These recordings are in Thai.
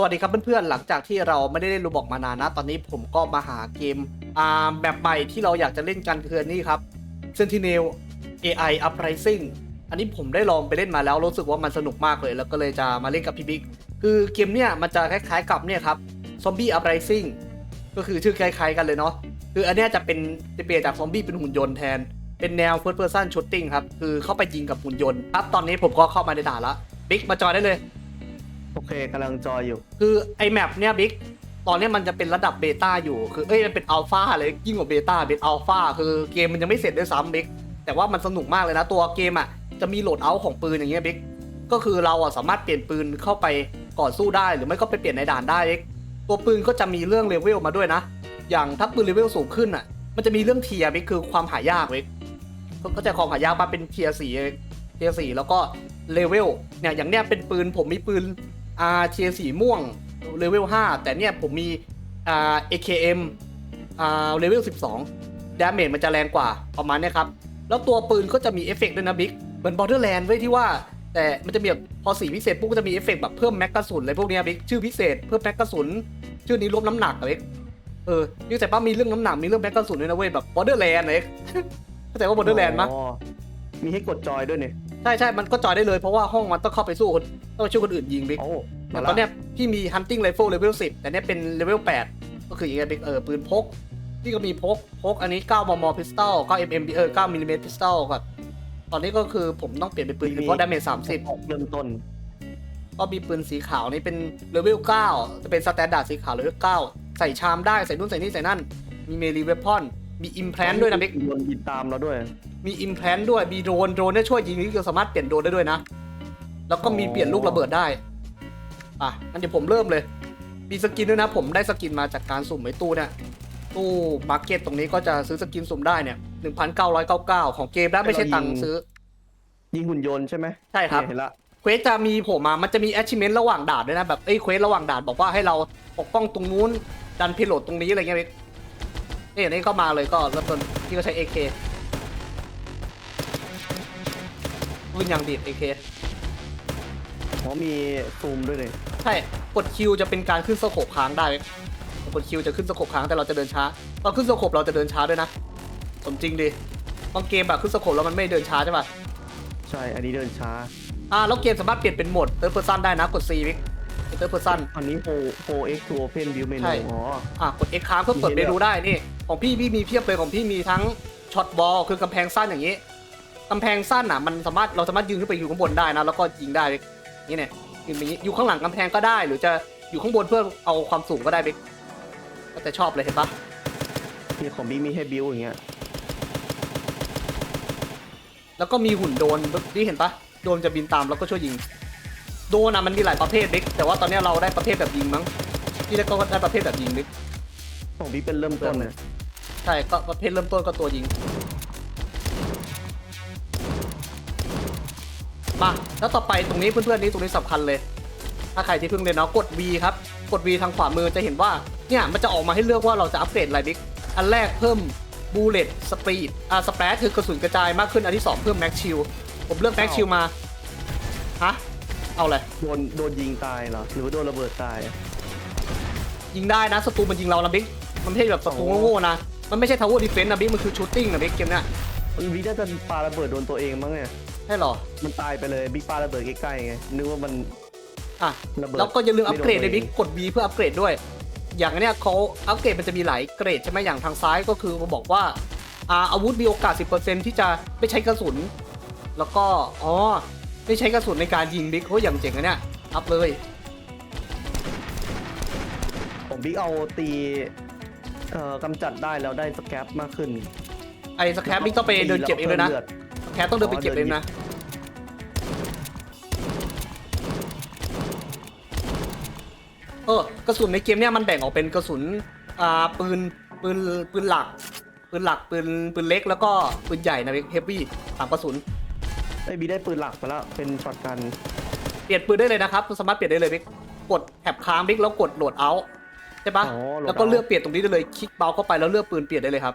สวัสดีครับเพื่อนๆ หลังจากที่เราไม่ได้เล่นรูบอกมานานนะ ตอนนี้ผมก็มาหาเกมอ่าแบบใหม่ที่เราอยากจะเล่นกันคือนี่ครับ Sentinel AI Uprising อันนี้ผมได้ลองไปเล่นมาแล้วรู้สึกว่ามันสนุกมากเลย แล้วก็เลยจะมาเล่นกับพี่บิ๊กคือเกมเนี่ยมันจะคล้ายๆกับเนี่ยครับ Zombie Uprising ก็คือชื่อคล้ายๆกันเลยเนาะคืออันนี้จะเป็นจะเปลี่ยนจากซอมบี้เป็นหุ่นยนต์แทน เป็นแนว first person shooting ครับคือเข้าไปยิงกับหุ่นยนต์ครับตอนนี้ผมก็เข้ามาในด่านละบิ๊กมาจอยได้เลย โอเคกำลังจอยอยู่ คือไอแมปเนี่ยบิ๊กตอนเนี้ยมันจะเป็นระดับเบต้าอยู่ คือเอ้ยมันเป็นอัลฟาเลยยิ่งกว่าเบต้าเป็นอัลฟาคือเกมมันยังไม่เสร็จด้วยซ้ำบิ๊กแต่ว่ามันสนุกมากเลยนะตัวเกมอะจะมีโหลดเอาท์ของปืนอย่างเงี้ยบิ๊กก็คือเราอะสามารถเปลี่ยนปืนเข้าไปก่อสู้ได้หรือไม่ก็ไปเปลี่ยนในด่านได้บิ๊กตัวปืนก็จะมีเรื่องเลเวลมาด้วยนะ อย่างถ้าปืนเลเวลสูงขึ้นอะ มันจะมีเรื่องเทียร์บิ๊กคือความหายากบิ๊กก็จะความหายากมาเป็นเทียร์สี่เทียร์สี่แล้วก็เลเวลเนี่ยอย่างเนี้ยเป็นปืนผมมีปืน อ่าเทียสีม่วงเลเวล5แต่เนี่ยผมมีอ่า AKM อ่าเลเวล12ดาเมจมันจะแรงกว่าประมาณเนี้ยครับ แล้วตัวปืนก็จะมีเอฟเฟกต์ด้วยนะบิ๊กเหมือนบอ r เ e อร์แลนด์ไว้ยที่ว่า แต่มันจะมีแบบพอสีพิเศษปุ๊บก็จะมีเอฟเฟกต์แบบเพิ่มแม็กกระสุนอะไรพวกเนี้ยบิ๊กชื่อพิเศษเพิ่มแม็กกระสุนชื่อนี้ลดน้ำหนักอะบิ๊กเออนี่แต่ป้ามีเรื่องน้ำหนักมีเรื่องแม็กกระสุนด้วยนะเว้ยแบบบอ r เ e อร์แลนด์เล็กเข้าใจว่าบอ r เ e อร์แลนด์มั้ยอ๋อมีให้กดจอยด้วยเนี่ยใช่ใช่มันก็จอยได้เลยเพราะว่าห้องมันต้องเข้าไปสู้คนต้องไปช่วยคนอื่นยิงบิ๊กโอ้ แต่มาตอนละเนี้ยพี่มี hunting rifle level 10 แต่เนี้ยเป็น level 8 ก็คืออย่างเงี้ยเป็นเออปืนพก พี่ก็มีพกพกอันนี้ 9 มม pistol 9 mm เออ9 mm pistol ครับตอนนี้ก็คือผมต้องเปลี่ยนเป็นปืนอื่นเพราะ damage 30เริ่มต้น ก็มีปืนสีขาวนี่เป็น level 9จะเป็น standard สีขาว level 9ใส่ชามได้ใส่นู่นใส่นี่ใส่นั่น มี melee weapon มี implant ด้วยนะบิ๊กโดนยิงตามเราด้วย มี implant ด้วย มีโดรนโดรนเนี่ยช่วยยิงนี่ก็สามารถเปลี่ยนโดรนได้ด้วยนะ แล้วก็มีเปลี่ยนลูกระเบิดได้ อะงั้นเดี๋ยวผมเริ่มเลย มีสกินด้วยนะ ผมได้สกินมาจากการสุ่มไอ้ตู้เนี่ย ตู้มาร์เก็ตตรงนี้ก็จะซื้อสกินสุ่มได้เนี่ย1,999ของเกมนะไม่ใช่ตังค์ซื้อ ยิงหุ่นยนต์ใช่ไหมใช่ครับเนี่ยเห็นละ เควสจะมีผมมา มันจะมี achievement ระหว่างด่านด้วยนะ แบบเอ้ยเควสระหว่างด่านบอกว่าให้เราปกป้องตรงนู้น ดันพิโรดตรงนี้อะไรเงี้ยเว้ยนี่อันนี้ก็มาเลยก็เริ่มต้นที่ก็ใช้ AK ปืนอย่างดีด AK อ๋อมีซูมด้วยเลย ใช่ กดคิวจะเป็นการขึ้นสโคปค้างได้เว้ยกดคิวจะขึ้นสโคปค้างแต่เราจะเดินช้าตอนขึ้นสโคปเราจะเดินช้าด้วยนะสมจริงดิบางเกมแบบขึ้นสโคปแล้วมันไม่เดินช้าใช่ป่ะใช่ อันนี้เดินช้า อ่าแล้วเกมสามารถเปลี่ยนเป็นโหมด third person ได้นะกด C วิก third person อันนี้โฮโฮเอ็กทูโอเพนวิวเมใช่นูอ๋ออะกด X ค้างเพื่อเปิดมีเมให้เลือกนูได้นี่ ของพี่พี่มีเพียบเลยของพี่มีทั้งช็อตบอลคือกำแพงสั้นอย่างนี้กำแพงสั้นอะมันสามารถเราสามารถยืนขึ้นไปอยู่ข้างบนได้นะแล้วก็ยิงได้เว้ยนี่เนี่ย ยืนอย่างนี้อยู่ข้างหลังกำแพงก็ได้ หรือจะอยู่ข้างบนเพื่อเอาความสูงก็ได้เว้ยก็แต่ชอบเลยเห็นปะมีของบีมีให้บิวอย่างเงี้ยแล้วก็มีหุ่นโดรนที่เห็นปะโดรนจะบินตามแล้วก็ช่วยยิง โดรนอะมันมีหลายประเภทเด็กแต่ว่าตอนนี้เราได้ประเภทแบบยิงมั้งที่ได้ก็ได้ประเภทแบบยิงเด็กของบีเป็นเริ่มต้นเนี่ยใช่ก็ประเภทเริ่มต้นก็ตัวยิง มาแล้วต่อไปตรงนี้เพื่อนๆนี่ตรงนี้สำคัญเลย ถ้าใครที่เพิ่งเรียนเนาะกด V ครับ กด V ทางขวามือจะเห็นว่าเนี่ยมันจะออกมาให้เลือกว่าเราจะอัปเกรดอะไรบิ๊กอันแรกเพิ่มบูเลตสปีดอ่าสเปรดคือกระสุนกระจายมากขึ้นอันที่สองเพิ่มแม็กชิลผมเลือกแม็กชิลมาฮะเอาเลยโดนโดนยิงตายเหรอหรือว่าโดนระเบิดตาย ยิงได้นะศัตรูมันยิงเรานะบิ๊กมันไม่ใช่แบบศัตรูโง่ๆนะมันไม่ใช่ทาวเวอร์ดิเฟนต์นะบิ๊กมันคือชูตติ้งนะบิ๊กเกมเนี้ยมันบีน่าจะปาระเบิดโดนตัวเองมั้งเนี่ย ใช่หรอ มันตายไปเลยบิ๊กปาระเบิดใกล้ๆไงนึกว่ามัน อะ ระเบิดแล้วก็อย่าลืมอัปเกรดไม่ในโดนบิ๊กกด V เพื่ออัปเกรดด้วย อย่างเนี้ยเขาอัปเกรดมันจะมีหลายเกรดใช่ไหมอย่างทางซ้ายก็คือมาบอกว่าอ่าอาวุธมีโอกาส 10%ที่จะไม่ใช้กระสุน แล้วก็ อ๋อ ไม่ใช้กระสุนในการยิงบิ๊กโอ้ยอย่างเจ๋งอะเนี่ย อัพเลย ผมบิ๊กเอาตีเอ่อกำจัดได้แล้วได้สแคปมากขึ้น ไอ้สแครปบิ๊กต้องไปเดินเก็บเองเลยนะ แวพิ่มส แครปต้องเดินไปเก็บเองนะเออกระสุนในเกมเนี่ยมันแบ่งออกเป็นกระสุนอ่าปืนปืนปืนหลัก ปืนหลักปืนปืนเล็กแล้วก็ปืนใหญ่นะเฮฟวี่สามกระสุนไอ้ยบีได้ปืนหลักมาแล้วเป็นช็อตกันเปลี่ยนปืนได้เลยนะครับสามารถเปลี่ยนได้เลยบิ๊กกดแถบค้างบิ๊กแล้วกดโหลดเอาใช่ปะอ๋อโหลดแล้วก็ out เลือกเปลี่ยนตรงนี้ได้เลยคลิกเมาส์เข้าไปแล้วเลือกปืนเปลี่ยนได้เลยครับ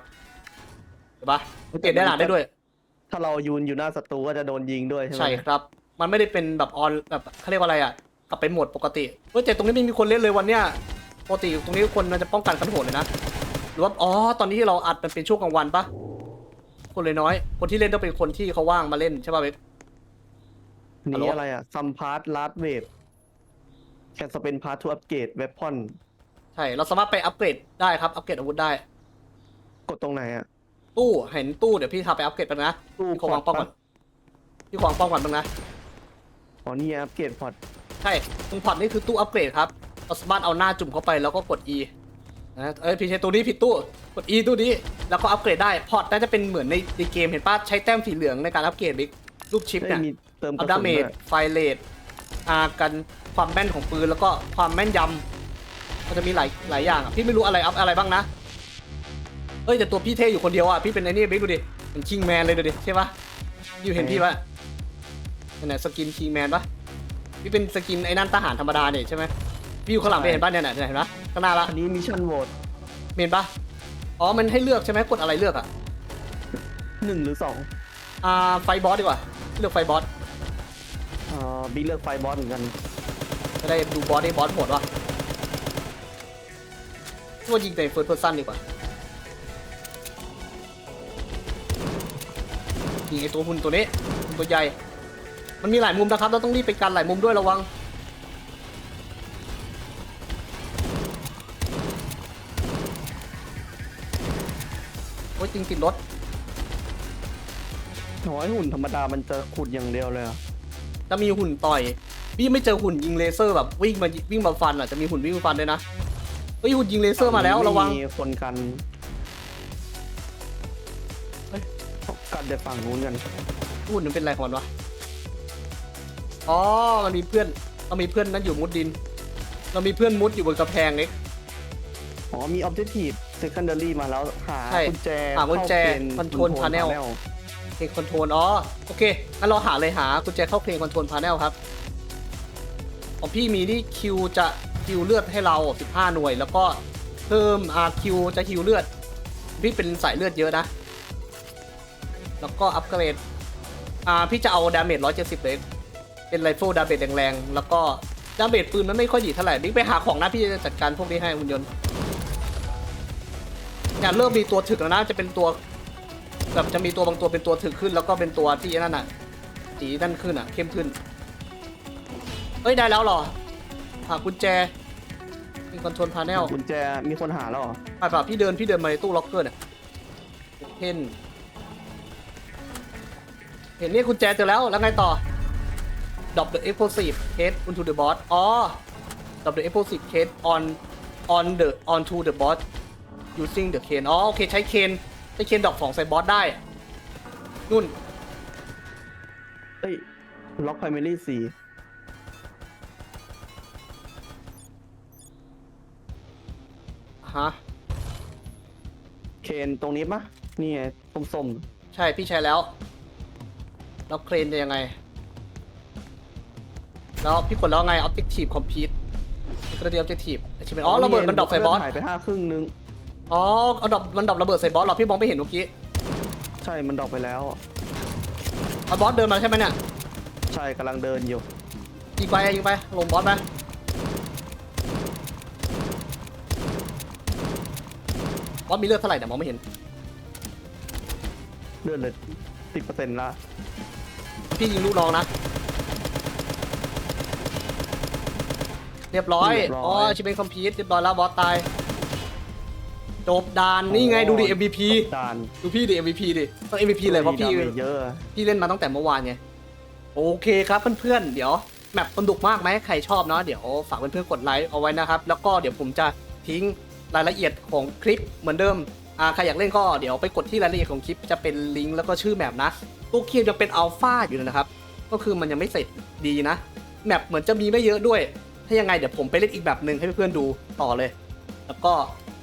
เห็นปะเปลี่ยนได้หลานได้ด้วย ถ้าเรายืนอยู่หน้าศัตรูก็จะโดนยิงด้วยใช่ไหมใช่ครับ มันไม่ได้เป็นแบบออนแบบเขาเรียกว่าอะไรอะลับไปโหมดปกติเฮ้ยแต่ตรงนี้ไม่มีคนเล่นเลยวันเนี้ยปกติตรงนี้คนมันจะป้องกันกันโหดเลยนะ หรือว่าอ๋อตอนนี้เราอัดมันเป็นช่วงกลางวันปะคนเลยน้อย คนที่เล่นต้องเป็นคนที่เขาว่างมาเล่นใช่ป่ะเบคฮัลโหล นี่อะไรอะ some part last wave can spend part to upgrade weapon ใช่ เราสามารถไปอัปเกรดได้ครับ อัปเกรดอาวุธได้ กดตรงไหนอะ ตู้เห็นตู้เดี๋ยวพี่ทำไปอัปเกรดไปนะตู้พี่ขอวางป้องก่อนพี่ขอวางป้องก่อนบ้างนะอ๋อนี่อัปเกรดพอร์ตใช่ตรงพอร์ตนี่คือตู้อัปเกรดครับเราสามารถเอาหน้าจุ่มเข้าไปแล้วก็กด E นะเอ้ยพี่ใช้ตัวนี้ผิดตู้กด E ตู้นี้แล้วก็อัปเกรดได้พอร์ตน่าจะเป็นเหมือนในในเกมเห็นป่ะใช้แต้มสีเหลืองในการอัปเกรดบิ๊กรูปชิปได้เนี่ยมีเติมกอัระพดาสุนเมด้จวยไฟเลทอากันความแม่นของปืนแล้วก็ความแม่นยำมันจะมีหลายหลายอย่างอะพี่ไม่รู้อะไรอัพอะไรบ้างนะ เอ้ยแต่ตัวพี่เท่อยู่คนเดียวอะพี่เป็นไอ้นี่บิ๊กดูดิเป็นคิงแมนเลยดูดิใช่ปะอยู่เห็นพี่ปะไหนสกินคิงแมนปะพี่เป็นสกินไอ้นั่นทหารธรรมดาเนี่ยใช่ไหมพี่อยู่ข้างหลังไปเห็นปะเนี่ยน่ะเห็นปะข้างหน้าละอันนี้มิชชั่นโหวตเห็นปะอ๋อมันให้เลือกใช่ไหมกดอะไรเลือกอะหนึ่งหรือสองอ่าไฟบอสดีกว่าเลือกไฟบอสอ่าบีเลือกไฟบอสเหมือนกันจะได้ดูบอสได้บอสโหดวะว่ายิงแต่เฟิร์สเพอร์ซันดีกว่า ยิงไอตัวหุ่นตัวนี้หุ่นตัวใหญ่ มันมีหลายมุมนะครับ เราต้องรีบไปกันหลายมุมด้วยระวัง โอ้ยจริงติดรถน้อยหุ่นธรรมดามันจะขุดอย่างเดียวเลยอะจะมีหุ่นต่อยพี่ไม่เจอหุ่นยิงเลเซอร์แบบวิ่งมาวิ่งมาฟันอะจะมีหุ่นวิ่งมาฟันด้วยนะเฮ้ยหุ่นยิงเลเซอร์มาแล้วระวัง มีคนกัน กันแต่ฝั่งนู้นกันพูดมันเป็นอะไรของมันวะอ๋อมันมีเพื่อนเรามีเพื่อนนั้นอยู่มุดดิน เรามีเพื่อนมุดอยู่บนกระแพงเล็กอ๋อมี objective secondary มาแล้วหาใช่กุญแจหากุญแจเข้าเกณฑ์ control panel เพลงคอนโทรลอ๋อโอเคงั้นเราหาเลยหากุญแจเข้าเพลงคอนโทรลพาแนลครับของพี่มีนี่คิวจะคิวเลือดให้เรา 15 หน่วย แล้วก็เพิ่มอาคิวจะคิวเลือด พี่เป็นสายเลือดเยอะนะ แล้วก็อัปเกรด อ่าพี่จะเอาดาเมจ170 เลย เป็นไรเฟิลดาเมจแรงๆ แล้วก็ดาเมจปืนมันไม่ค่อยดีเท่าไหร่บิ๊กไปหาของนะพี่จะจัดการพวกนี้ให้คุณยนต์เนี่ยเริ่มมีตัวถึกแล้วนะจะเป็นตัวแบบจะมีตัวบางตัวเป็นตัวถึกขึ้น แล้วก็เป็นตัวที่นั่นน่ะสีนั่นขึ้นอะเข้มขึ้นเอ้ยได้แล้วเหรอหากุญแจเป็นคอนโทรลพาแนลกุญแจมีคนหาแล้วเหรอไปป่ะพี่เดินพี่เดินมาในตู้ล็อกเกอร์เนี่ยเห็นเห็นนี่กุญแจเจอแล้ว แล้วไงต่อ drop the explosive case onto the boss อ๋อ drop the explosive case on on the onto the boss using the cane อ๋อ โอเค ใช้เคนใช้เคนดอกของใส่บอสได้ นุ่น เอ้ยล็อก primary สี่ฮะ เคนตรงนี้ปะนี่ไงส้มใช่ พี่ใช้แล้ว แล้วเครนจะยังไง แล้วพี่กดแล้วไง objective complete นี่ก็ได้ objective ใช่ไหมๆอ๋อระเบิดมันดรอกใส่บอสหายไปห้าครึ่งนึงอ๋อเอาดอกมันดรอกระเบิดใส่บอสเหรอพี่มองไม่เห็นเมื่อกี้ใช่มันดรอกไปแล้วเอาบอสเดินมาใช่ไหมเนี่ยใช่กำลังเดินอยู่ยิงไปยิงไปลงบอสไปบอสมีเลือดเท่าไหร่เนี่ยมองไม่เห็นเลื่อนเลยสิบเปอร์เซ็นต์ละ พี่ยิงลูกน้องนะ เรียบร้อย อ๋อชิเป็นคอมพิวเรียบร้อยแล้วบอสตาย จบดานนี่ไงดูดิ MVP ด่านดูพี่ดิ MVP ดิ ต้อง MVP เลยเพราะพี่ดมจเยอะพี่เล่นมาตั้งแต่เมื่อวานไง โอเคครับเพื่อนๆ เดี๋ยวแมปสนุกมากไหมใครชอบเนาะเดี๋ยวฝากเพื่อนๆกดไลค์เอาไว้นะครับ แล้วก็เดี๋ยวผมจะทิ้งรายละเอียดของคลิปเหมือนเดิม อ่าใครอยากเล่นก็เดี๋ยวไปกดที่รายละเอียดของคลิปจะเป็นลิงก์แล้วก็ชื่อแมปนะตัวเกมยังเป็นอัลฟาอยู่นะครับ ก็คือมันยังไม่เสร็จดีนะ แมปเหมือนจะมีไม่เยอะด้วย ถ้ายังไงเดี๋ยวผมไปเล่นอีกแบบหนึ่งให้เพื่อนๆดูต่อเลย แล้วก็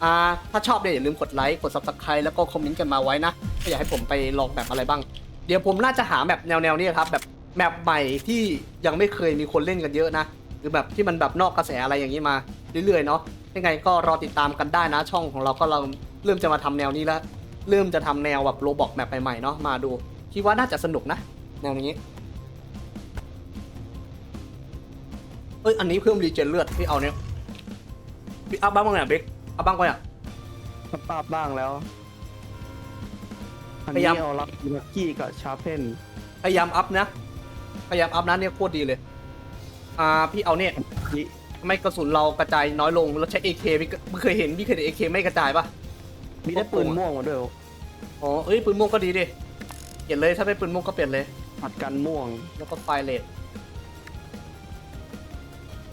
อ่าถ้าชอบเนี่ยอย่าลืมกดไลค์กด subscribe แล้วก็คอมเมนต์กันมาไว้นะถ้าอยากให้ผมไปลองแบบอะไรบ้าง เดี๋ยวผมน่าจะหาแบบแนวๆนี้ครับแบบแมปใหม่ที่ยังไม่เคยมีคนเล่นกันเยอะนะ หรือแบบที่มันแบบนอกกระแสอะไรอย่างนี้มาเรื่อยๆเนาะ ยังไงก็รอติดตามกันได้นะ ช่องของเราก็เราเริ่มจะมาทำแนวนี้แล้ว เริ่มจะทำแนวแบบโรบอกแมปใหม่ๆเนาะมาดู คิดว่าน่าจะสนุกนะ แนวนี้เอ้ยอันนี้เพิ่มรีเจนเลือดพี่เอาเนี้ยพี่อัพบ้างเนี่ยเบคอัพบ้างก่อนอะปรับปรับบ้างแล้วอันพยานี้ยามเอาลักลักกี้กับชาร์เพนพยายามอัพนะ พยายามอัพนะเนี่ยโคตรดีเลย อ่าพี่เอาเนี่ยนี่ทำ ไมกระสุนเรากระจายน้อยลงแล้วใช้ AK พี่ไม่เคยเห็นพี่เคยเห็น AK ไม่กระจายปะมีได้ปืนม่วงมาด้วยเหรออ๋อเอ้ยปืนม่วงก็ดีดิเปลี่ยนเลยถ้าไม่ปืนม่วงก็เปลี่ยนเลยผัดกันม่วงแล้วก็ไฟเลท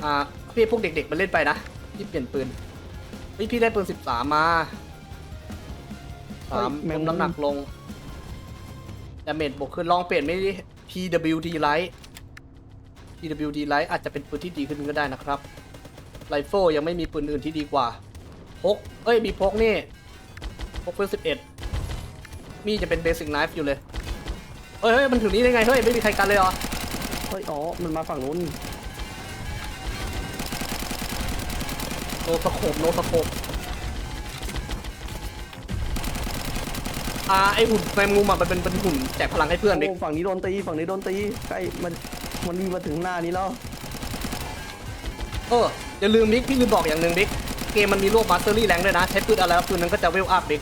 อ่าพี่พวกเด็กๆมันเล่นไปนะพี่เปลี่ยนปืนเฮ้ยพี่ได้ปืนสิบสามมาสามเฮ้ยแมลงดมุมน้ำหนักลงดาเมจบวกขึ้นลองเปลี่ยนไม่ดิ PWD Light PWD Light อาจจะเป็นปืนที่ดีขึ้นก็ได้นะครับไรเฟิลยังไม่มีปืนอื่นที่ดีกว่าพกเอ้ยมีพกนี่พกปืนสิบเอ็ดมีจะเป็นเบสิ c ไนฟ์อยู่เลยเฮ้ยเฮ้ยมันถึงนี้ได้ไงเฮ้ยไม่มีใครกันเลยเหรอเฮ้ยอ๋อมันมาฝั่งนู้นโนสโคปโนสโคปอ่าไอหุ่นแมงมุมอะมันเป็นเป็นหุ่นแจกพลังให้เพื่อนดิโอ้ฝั่งนี้โดนตีฝั่งนี้โดนตีใกล้มัน มันมีมาถึงหน้านี้แล้ว เอออย่าลืมบิ๊กพี่ลืมบอกอย่างหนึ่งบิ๊กเกมมันมีรวบมาสเตอรี่แรงด้วยนะ ใช้ปืนอะไรแล้วปืนนั้นก็จะเวลอัพบิ๊ก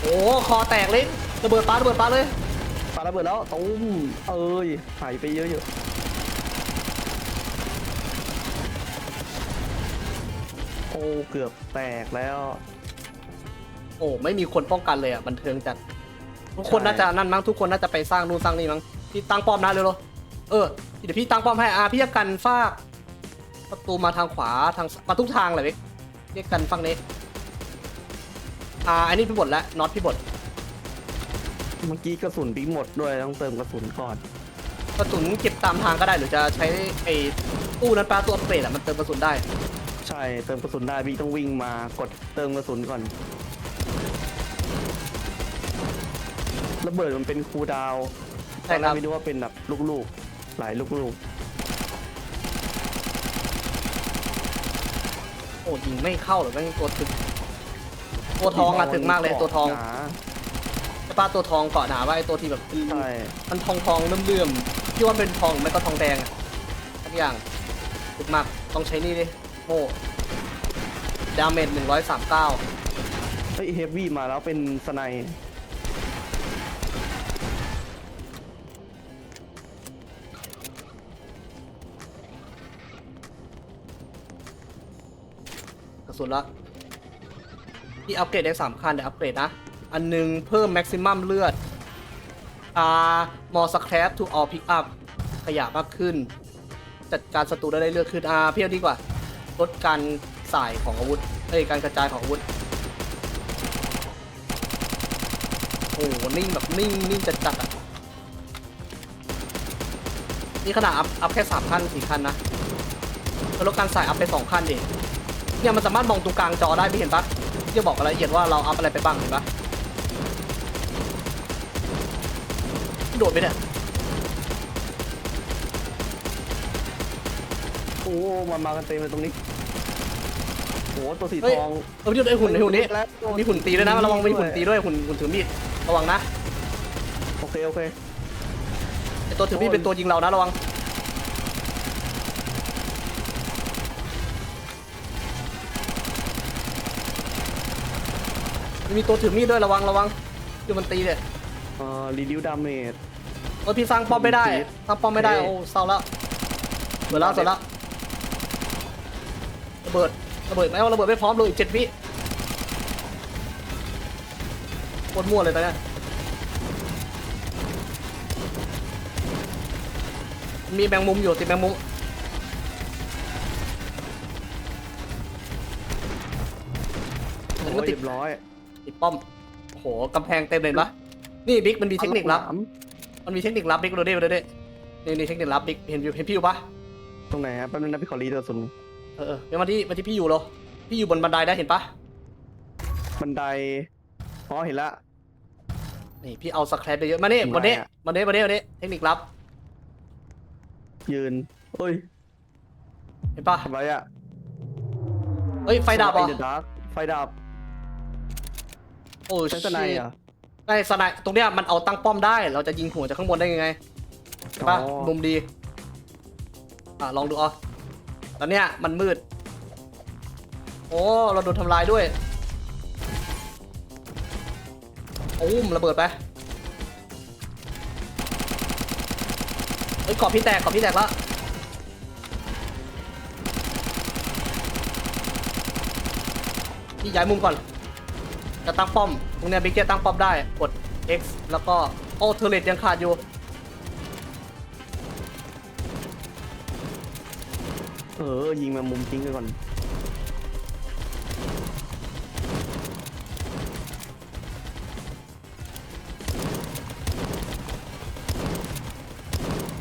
โอ้คอแตกเลยระเบิดปาระเบิดปาเลยปาระเบิดแล้วตุ้มเอ้ยหายไปเยอะอยู่โอ้เกือบแตกแล้ว โอ้ไม่มีคนป้องกันเลยอะบันเทิงจัด ทุกคนน่าจะนั่นมั้งทุกคนน่าจะไปสร้างนู่นสร้างนี่มั้งพี่ตั้งป้อมนะเร็วๆเออเดี๋ยวพี่ตั้งป้อมให้อ่าพี่จะกันฟากประตูมาทางขวาทางมาทุกทางเลยบิ๊กเรียกกันฝั่งนี้อ่าอันนี้พี่บดแล้วน็อตพี่บดเมื่อกี้กระสุนบิ๊กหมดด้วยต้องเติมกระสุนก่อนกระสุนเก็บตามทางก็ได้หรือจะใช้ไอ้ตู้นั้นปลาตัวอัปเกรดอะมันเติมกระสุนได้ ใช่เติมกระสุนได้บิ๊กต้องวิ่งมากดเติมกระสุนก่อน ระเบิดมันเป็นคูลดาวน์ใช่ตอนคแรรักบไม่รู้ว่าเป็นแบบลูกๆ หลายลูกโอ้ยิงไม่เข้าหรอกแม่งตัวถึกตัวๆทองอะถึงมากเลยตัวทองหนาใช่ปลาตัวทองเกาะหนาว่าไอ้ตัวที่แบบใช่มันทองทองๆเลื่อมๆพี่ว่าเป็นทองไม่ก็ทองแดงอะทุกอย่างถึกมากต้องใช้นี่ดิโม่ดาเมจหนึ่งร้อยสามเก้าเฮ้ยเฮฟวี่มาแล้วเป็นสไนด์ สุนละที่อัปเกรดได้สามคันเดี๋ยวอัปเกรดนะ อันหนึงเพิ่มแม็กซิมัมเลือดอ่ามอสแครปทูออพิกอัพขยะมากขึ้น จัดการศัตรูได้เลือดขึ้นอ่าเพี้ยวดีกว่าลดการสายของอาวุธเอ้ยการกระจายของอาวุธโอ้โหนิ่งแบบนิ่งนิ่งจัดจัดๆอะนี่ขนาดอัพอัพแค่สามขั้นสี่ขั้นนะแล้วลดการสายอัพไปสองขั้นดิ เนี่ยมันสามารถมองตรงกลางจอได้ไม่เห็นปะที่จะบอกรายละเอียดว่าเราอัพอะไรไปบ้างเห็นปะโดดไปเนี่ยโอ้มามากันเต็มเลยตรงนี้โอ้ตัวสีเฮ้ยทองเออพี่ไอ้หุ่นไอ้หุ่นนี้แล้วมีหุ่นตีด้วยนะระวังมีหุ่นตีด้วยหุ่นหุ่นถือมีดระวังนะโอเคโอเคไอตัวถือมีดเป็นตัวยิงเรานะระวัง มีตัวถือมีดด้วยระวังระวังคือมันตีเนี่ยเอ่อรีดิวดาเมจโอ้ยพี่สร้างป้อมไม่ได้จี๊ดสร้างป้อมไม่ได้โอเคโอ้เศร้าแล้วเบิดแล้วเสร็จแล้วระเบิดระเบิดไม่เอาระเบิดไม่พร้อมเลยอีกเจ็ดวิโคตรมั่วเลยตอนเนี้ยมีแมงมุมอยู่ติดแมงมุมโอ้มันก็ยติเรีดยบร้อย ติดป้อมโอ้โหกำแพงเต็มเลยปะนี่บิ๊กมันมีเทคนิคลับอาลูกหนามมันมีเทคนิคลับบิ๊กดูดิดูดินี่นี่เทคนิคลับบิ๊กเห็นอยู่เห็นพี่อยู่ปะตรงไหนฮะแป๊บนึงนะพี่ขอรีตัวสุนเออเออเดี๋ยวมาที่มาที่พี่อยู่เหรอพี่อยู่บนบันไดได้เห็นปะบันไดอ๋อเห็นละนี่พี่เอาสแครปไปเยอะมาเนี่ยทำไมมาเนี่ยอะมาเนี่ยมาเนี่ยมาเนี่ยเทคนิคลับ ยืนเอ้ยเห็นปะทำไรอะเฮ้ยไฟดับเหรไฟอะดับไฟดับ โอ้ใช้สไนด์เหรอะใช่สไนด์ตรงเนี้ยมันเอาตั้งป้อมได้ เราจะยิงหัวจากข้างบนได้ยังไงใช่ปะอ๋อ มุมดี อะลองดูเอาตอนเนี้ยมันมืด โอ้เราโดนทำลายด้วยอุ้มระเบิดไปเอ้ยกรอบพี่แตกกรอบพี่แตกแล้วพี่ย้ายมุมก่อน จะตั้งป้อม ตรงเนี้ยบิ๊กจะตั้งป้อมได้ กด X แล้วก็ โอ้เทอร์เลตยังขาดอยู่ เออ ยิงแมามุมทิ้งไปก่อน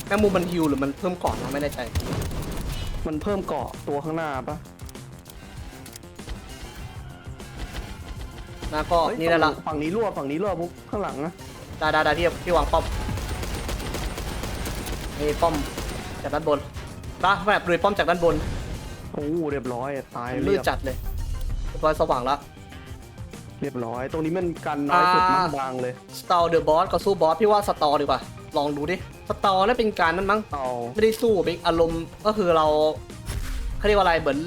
แมงมุมมันฮิวหรือมันเพิ่มก่อนนะไม่แน่ใจ มันเพิ่มเกาะตัวข้างหน้าปะ นะก็เฮ้ยนี่แหละละฝั่งนี้รั่วฝั่งนี้รั่วปุ๊บข้างหลังนะดาดาดาที่ที่วางป้อมนี่ป้อมจากด้านบนบ้าแบบเลยป้อมจากด้านบนโอ้โหเรียบร้อยตายมืเรีดยบจัดเลยเรียบร้อยสว่างแล้วเรียบร้อย ตรงนี้มันกันน้อยสุดอ่า มากบางเลยสตอร์เดอะบอสก็สู้บอสพี่ว่าสตอร์ดีกว่า ลองดูดิสตอร์นั่นเป็นการนั้นมั้ง เอาไม่ได้สู้บิ๊กอารมณ์ก็คือเราเขาเรียกว่าอะไรเหมือน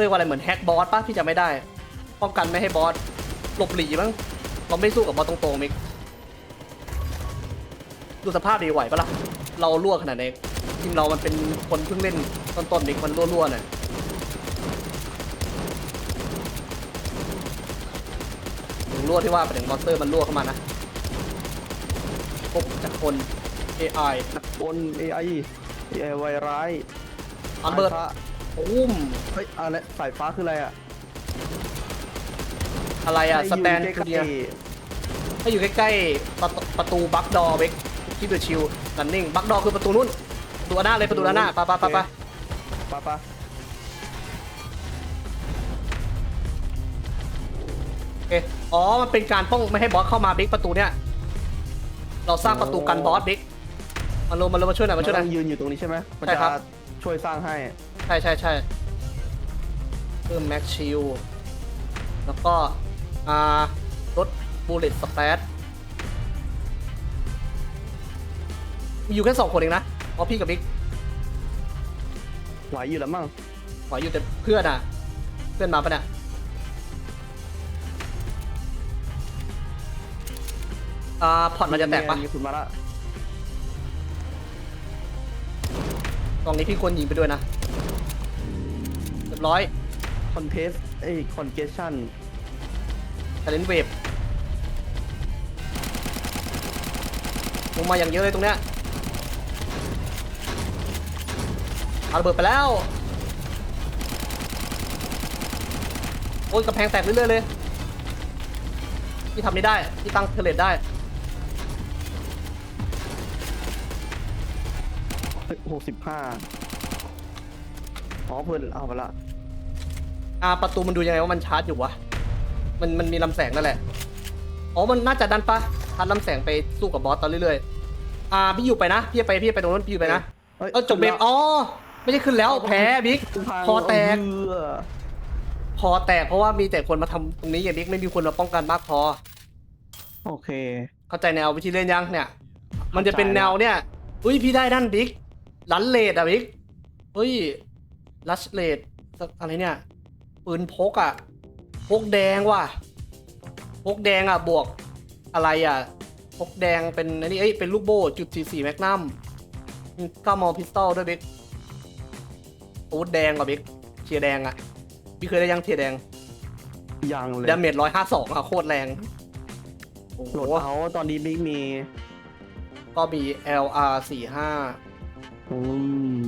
เรียกว่าอะไรเหมือนแฮกบอสป่ะพี่จะไม่ได้ ป้องกันไม่ให้บอสหลบหลีมั้งเราไม่สู้กับบอสตรงๆมิกดูสภาพดีไหวปะล่ะเรารั่วขนาดนี้ทีมเรามันเป็นคนเพิ่งเล่นต้นๆมิกมันรั่วๆหน่อยถึงรั่วที่ว่าไปถึงมอนสเตอร์มันรั่วเข้ามานะพบจากคน AI บน AI AI ไวร้ายอันเบิร์ดสายฟ้าอุ้มเฮ้ยอะไรสายฟ้าคืออะไรอะ อะไรอะสแตนให้ทูอยู่เดียใกล้ถ้าอยู่ใกล้ๆประตูประตูบักดอเบกที่เดอะชิลรันนิ่งบักดอคือประตูนู้นประตูด้านหน้าเลยประตูด้านหน้าไปไปไปไปๆปะปะโอเคอ๋อ มันเป็นการป้องไม่ให้บอสเข้ามาบิ๊กประตูเนี้ยเราสร้างประตูกันบอสบิ๊กมาลงมาลงมาช่วยหน่อยมาช่วยหน่ต้ออยงยืนอยู่ตรงนี้ใช่ไหมมันใช่จะครับ ช่วยสร้างให้ ใช่ใช่ใช่เพิ่มแม็กชิลแล้วก็ อ่ารถบูเลตสเปซมีอยู่แค่สองคนเองนะเพราะพี่กับบิ๊กไหวอยู่แล้วมั้งขออยู่แต่เพื่อนอะ เพื่อนมาปะเนี่ยอ่าพอร์ตมันจะแตกปะมีคุณมาละตรงนี้พี่ควรยิงไปด้วยนะเรียบร้อย คอนเทสเอ้ยคอนเกชั่น แต่เลนเวฟลงมาอย่างเยอะเลยตรงเนี้ยเอาระเบิดไปแล้วโอ้ยกระแพงแตกเรื่อยๆเลยพี่ทำนี้ได้พี่ตั้งเทเลตได้หกสิบห้าอ๋อเพิ่นเอาไปละอ่าประตูมันดูยังไงว่ามันชาร์จอยู่วะ มันมันมีลำแสงนั่นแหละ อ๋อ มันน่าจะดันปะชาร์จลำแสงไปสู้กับบอสตอนเรื่อยๆ อ่า พี่อยู่ไปนะ พี่จะไป พี่จะไปตรงนู้น พี่อยู่ไปนะเอ้ยเออจบเบมอ๋อ ไม่ใช่ขึ้นแล้ว แพ้บิ๊กพังคอแตกเออคอแตกเพราะว่ามีแต่คนมาทำตรงนี้ไงบิ๊กไม่มีคนมาป้องกันมากพอ โอเค เข้าใจแนววิธีเล่นยังเนี่ย มันจะเป็นแนวเนี่ย อุ้ยพี่ได้นั่นบิ๊กลันเลดอะบิ๊กอุ้ยลัชเลดอะไรเนี่ยปืนพกอะ พกแดงว่ะพกแดงอะบวกอะไรอะพกแดงเป็นอันนี้เอ้ยเป็นลูกโบ้จุดสี่สี่แมกนัมก้ามอพิสตอลด้วยบิ๊กอาวุธแดงกว่าบิ๊กเทียร์แดงอะพี่เคยได้ยังเทียร์แดงยังเลยดาเมจร้อยห้าสองอะโคตรแรงโอ้โหโหลดเอาตอนนี้บิ๊กมี ก็มี LR สี่ห้าอืม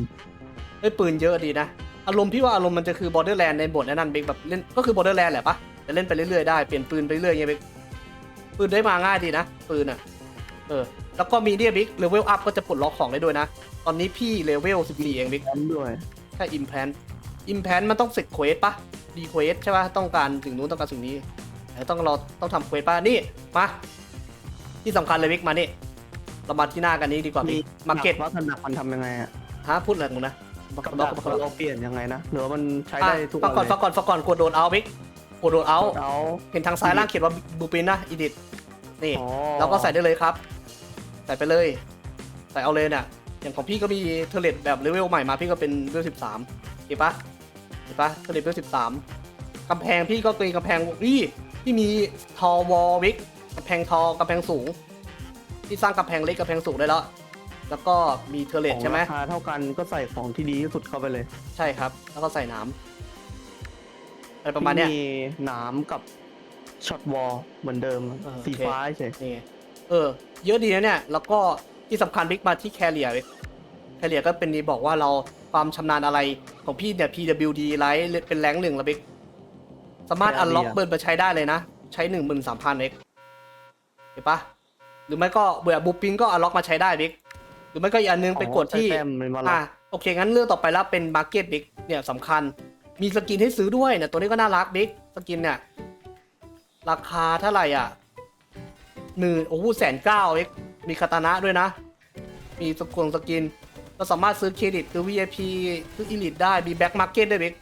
เอ้ยปืนเยอะดีนะ อารมณ์พี่ว่าอารมณ์มันจะคือ Borderland ในบทแนะนั่นบิ๊กแบบเล่นก็คือ Borderland แหละปะแต่เล่นไปเรื่อยๆได้เปลี่ยนปืนไปเรื่อยๆไงบิ๊กปืนได้มาง่ายดีนะปืนอะเออแล้วก็มีเนี่ยบิ๊กเลเวลอัพก็จะปลดล็อกของได้ด้วยนะ ตอนนี้พี่เลเวล14เองบิ๊กแอมด้วยแค่อิมแพนอิมแพนมันต้องเสร็จเควสปะดีเควสใช่ปะต้องการสิ่งนู้นต้องการสิ่งนี้แต่ต้องรอต้องทำเควสปะนี่มาที่สำคัญเลยบิ๊กมานี่เรามาที่หน้ากันนี้ดีกว่าบิ๊กมาเก็ตว่าถนัดมันทำยังไงอะฮะพูดอะไรกูนะ มากับล็ดัอกกมาล็อกเราเปลี่ยนยังไงนะหรือว่ามันใช้อะได้ทุกฟัวังนก่อนเลยฟังก่อนฟังก่อนกดโดดเอาบิ๊กกดโดดเอา เอาเห็นทางซ้ายล่างเขียนว่าบูปินนะอีดิทนี่อ๋อเราก็ใส่ได้เลยครับ ใส่ไปเลยส่เอาเลยเนี่ยอย่างของพี่ก็มีเทเลตแบบเลเวลใหม่มาพี่ก็เป็นเลเวลสิบสามเห็นปะเห็นปะเทเลตเลเวลสิบสามกำแพงพี่ก็เป็นกำแพงนี่พี่มีทอวอลวิกกำแพงทอกำแพงสูง ที่สร้างกำแพงเล็กกำแพงสูงได้แล้ว แล้วก็มีเทเลตของใช่ไหมราคาเท่ากันก็ใส่ของที่ดีที่สุดเข้าไปเลยใช่ครับ แล้วก็ใส่น้ำอะไรประมาณเนี้ยมีหน้ำกับช็อตวอลเหมือนเดิมเออสีโอเค ฟ้าเฉยนี่ไงเออ เยอะดีนะเนี่ย แล้วก็ที่สำคัญบิ๊กมาที่แคเรียแคเรียก็เป็นนี่บอกว่าเราความชำนาญอะไรของพี่เนี่ย PWD ไลท์เป็นแรงหนึ่งแล้วบิ๊กสามารถอันล็อกเบิร์นไปใช้ได้เลยนะ ใช้หนึ่งหมื่นสามพันเอกเห็นปะหรือไม่ก็เบื่อบูปินก็อันล็อกมาใช้ได้บิ๊กห รือไม่ก็อีกอันนึงไปกดที่แต้มมันมาล็ออะกโอเค งั้นเรื่องต่อไปแล้วเป็นมาร์เก็ตบิ๊กเนี่ยสำคัญ มีสกินให้ซื้อด้วยเนี่ยตัวนี้ก็น่ารักบิ๊กสกินเนี่ยราคาเท่าไหร่อะหนึ่งโอ้โหแสนเก้าเอกมีคาตานะด้วยนะ มีสกุลสกินก็สามารถซื้อเครดิตซื้อ VIP ซื้ออีลิทได้มีแบ็กมาร์เก็ตด้วยบิ๊ก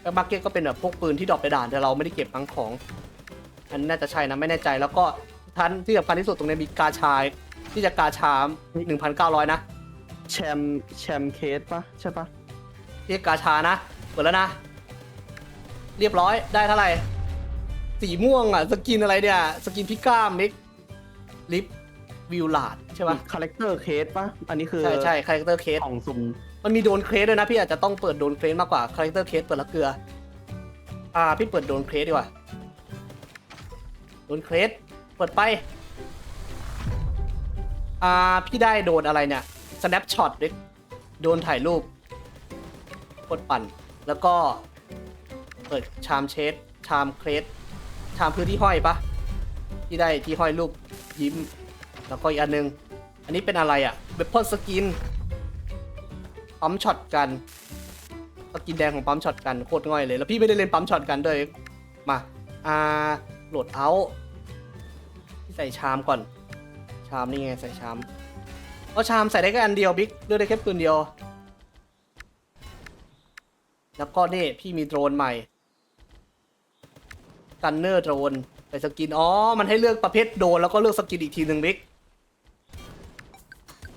แบ็กมาร์เก็ตก็เป็นแบบพวกปืนที่ดรอปไปด่านแต่เราไม่ได้เก็บทั้งของ อันนี้น่าจะใช่นะไม่แน่ใจแล้วก็ทันที่สำคัญที่สุดตรงนี้มีกาชาย ที่จะกาชาม1,900นะแชมแชมเคสปะใช่ปะเรียกกาชานะเปิดแล้วนะ เรียบร้อยได้เท่าไหร่สีม่วงอะ สกินอะไรเนี่ย สกินพิก้ามิกลิฟวิวลาดใช่ปะคาแรคเตอร์เคสปะอันนี้คือใช่ใช่คาแรคเตอร์เคสของสุ่มมันมีโดนเคสด้วยนะพี่อาจจะต้องเปิดโดนเคสมากกว่าคาแรคเตอร์เคสเปิดละเกลือ อ่าพี่เปิดโดนเคสดีกว่าโดนเคสเปิดไป อ่าพี่ได้โดนอะไรเนี่ย snapshot ดิโดนถ่ายรูปกดปั่น แล้วก็เปิดชามเชดชามเครสชามพื้นที่ห้อยปะที่ได้ที่ห้อยรูปยิ้ม แล้วก็อีกอันนึง อันนี้เป็นอะไรอะเบปเปอร์สกินปั๊มช็อตกันสกินแดงของปั๊มช็อตกันโคตรง่อยเลย แล้วพี่ไม่ได้เล่นปั๊มช็อตกันด้วยมาอ่าโหลดเอาท์พี่ใส่ชามก่อน ชามนี่ไงใส่ชามเพราะชามใส่ได้แค่อันเดียวบิ๊กเลือกได้แค่ปืนเดียว แล้วก็นี่พี่มีโดรนใหม่กันเนอร์โดรนใส่สกิน อ๋อ มันให้เลือกประเภทโดรนแล้วก็เลือกสกินอีกทีหนึ่งบิ๊ก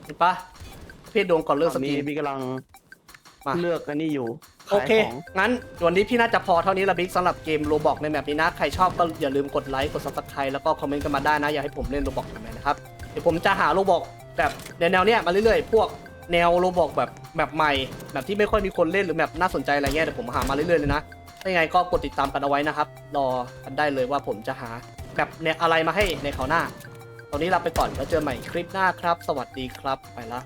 เห็นปะประเภทโดรนก่อนเลือกสตอนกินี้นพี่กำลังมาเลือกอันนี้อยู่โอเคขายของงั้นวันนี้พี่น่าจะพอเท่านี้ละบิ๊กสำหรับเกมโรบอกในแมปนี้นะ ใครชอบก็อย่าลืมกดไลค์ กด subscribe แล้วก็คอมเมนต์กันมาได้นะ อยากให้ผมเล่นโรบอกแบบไหนนะครับ เดี๋ยวผมจะหาโรบอกแบบแนวๆเนี้ยมาเรื่อยๆ พวกแนวโรบอกแบบแบบใหม่แบบที่ไม่ค่อยมีคนเล่นหรือแบบน่าสนใจอะไรเงี้ยเดี๋ยวผมหามาเรื่อยๆเลยนะถ้ายังไงก็กดติดตามกันเอาไว้นะครับ รอกันได้เลยว่าผมจะหาแบบเนี่ยอะไรมาให้ในคราวหน้า ตอนนี้ลาไปก่อนแล้วเจอใหม่คลิปหน้าครับ สวัสดีครับไปละ